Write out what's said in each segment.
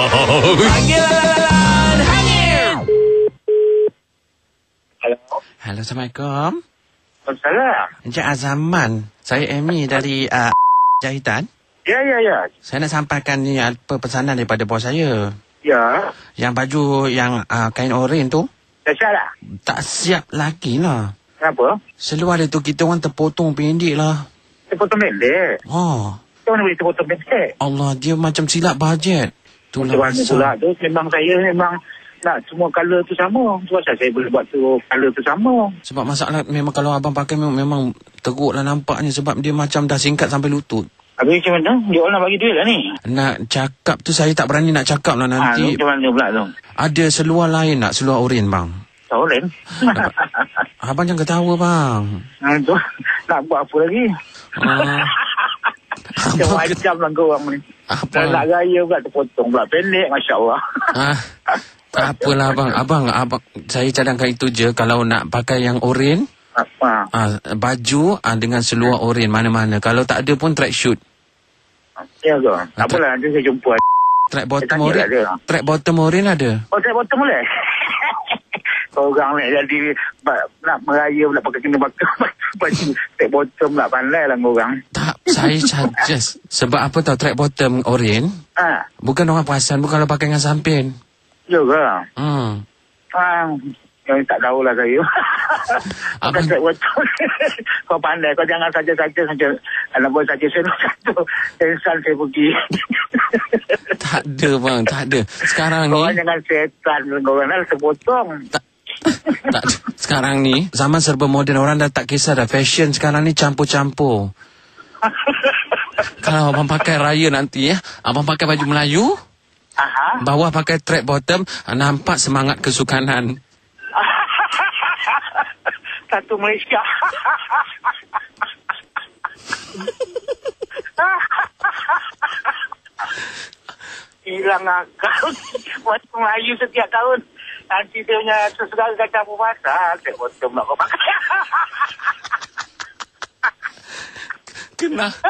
Panggilan hangir. Hello. Hello, Assalamualaikum. Salam. Encik Azaman. Saya Amy dari uh, Jahitan. Ya, ya, ya. Saya nak sampaikan ni apa pesanan daripada bos saya. Ya. Yang baju yang uh, kain oren tu Dah salah. tak siap lagi lah. Kenapa? Seluar dia tu kita orang terpotong pendek lah. Terpotong pendek. Oh, Macam mana boleh terpotong pendek? Allah dia macam silap bajet. Itulah Macam mana tu? Memang saya memang nak semua colour tu sama. Tu pasal saya boleh buat tu colour tu sama. Sebab masalah memang kalau abang pakai memang, memang teruk lah nampaknya sebab dia macam dah singkat sampai lutut. Habis macam mana? Dia orang nak bagi duit lah ni. Nak cakap tu saya tak berani nak cakap lah Ha, tu nanti. macam mana pula tu? Ada seluar lain nak seluar oren bang. Tahu Len? Abang jangan ketawa bang. ha, tu. Nak buat apa lagi? Ah, Macam-macam lah kau orang ni. Dah nak abang. gaya pula terpotong pula pendek. Masya Allah. Ah, tak apalah abang. Abang, abang. Saya cadangkan itu je. Kalau nak pakai yang oren, Ha. ah, baju ah, dengan seluar oren mana-mana. Kalau tak ada pun track shoot. Ya ke? Tak apalah. Nanti saya jumpa. Track bottom oren. lah. Track bottom oren ada. Oh, saya bottom boleh? Orang nak jadi nak meraya nak pakai kena pakai baju take bottom nak pandai lah orang. Tak, saya suggest. Sebab apa tahu track bottom oren, Ha, bukan orang perasan, bukan kalau pakai dengan samping. ya ke? Hmm. Ha, yang tak tahulah saya. Bukan Abang- take bottom. kau pandai, kau jangan saja-saja saja. Anak buat saja saya satu. Tensan saya pergi. Tak ada bang, tak ada. Sekarang ni, kau orang jangan setan. Kau orang nak terpotong. tak, tak, sekarang ni, zaman serba moden, orang dah tak kisah dah. Fashion sekarang ni campur-campur. Kalau abang pakai raya nanti ya, abang pakai baju Melayu, Aha. bawah pakai track bottom, ah, nampak semangat kesukanan. Satu Malaysia. Hilang akal. Waktu Melayu setiap tahun. Nanti dia punya sesuatu kacau apa pasal. Saya bottom nak kau pakai. Kena.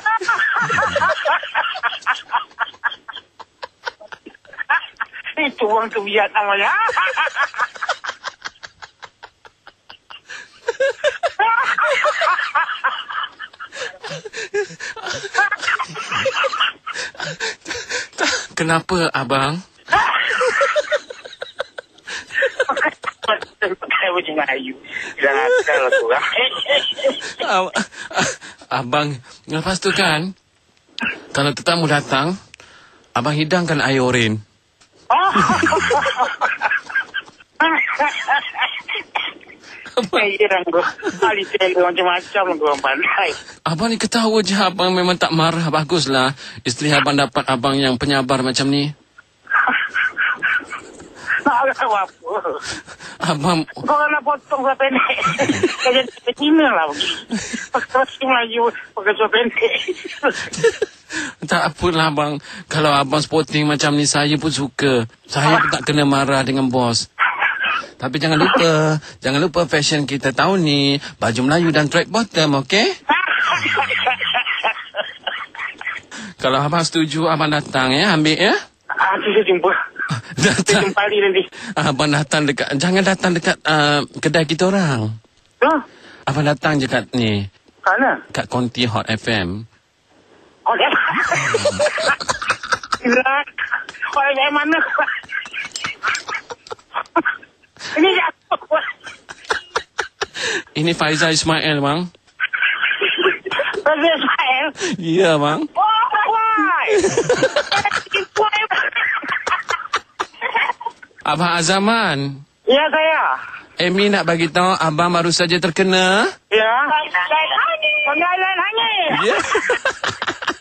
Itu orang tu Vietnam ya. Kenapa abang? Baju Melayu. Hilang akal lah tu orang. Ab- abang, lepas tu kan, kalau tetamu datang, abang hidangkan air oren. Kau. Macam-macam lah kau orang pandai. Abang ni ketawa je, abang memang tak marah. Baguslah. Isteri abang dapat abang yang penyabar macam ni. Tahu apa. Abang, Kau nak potong saya pendek. Kau jadi Cina lah. Pakai baju Melayu. Pakai baju pendek. tak apalah abang. Kalau abang sporting macam ni, saya pun suka. Saya pun tak kena marah dengan bos. Tapi jangan lupa, jangan lupa fashion kita tahun ni, baju Melayu dan track bottom, okey? Kalau abang setuju, abang datang ya, ambil ya. Ah, saya jumpa. Datang. jumpa Ali nanti. Abang datang dekat, jangan datang dekat uh, kedai kita orang. Ha? Abang datang je kat ni, Mana? kat Konti Hot FM. Oh, dia. Gila. Kau dari mana? Ini apa? Ini Faizal Ismail, bang. Raja Ismail. Ya, bang. Oh? Why? Abang Azaman. Ya, saya. Amy nak bagi tahu abang baru saja terkena. Ya. Penggalan hangit. Ya.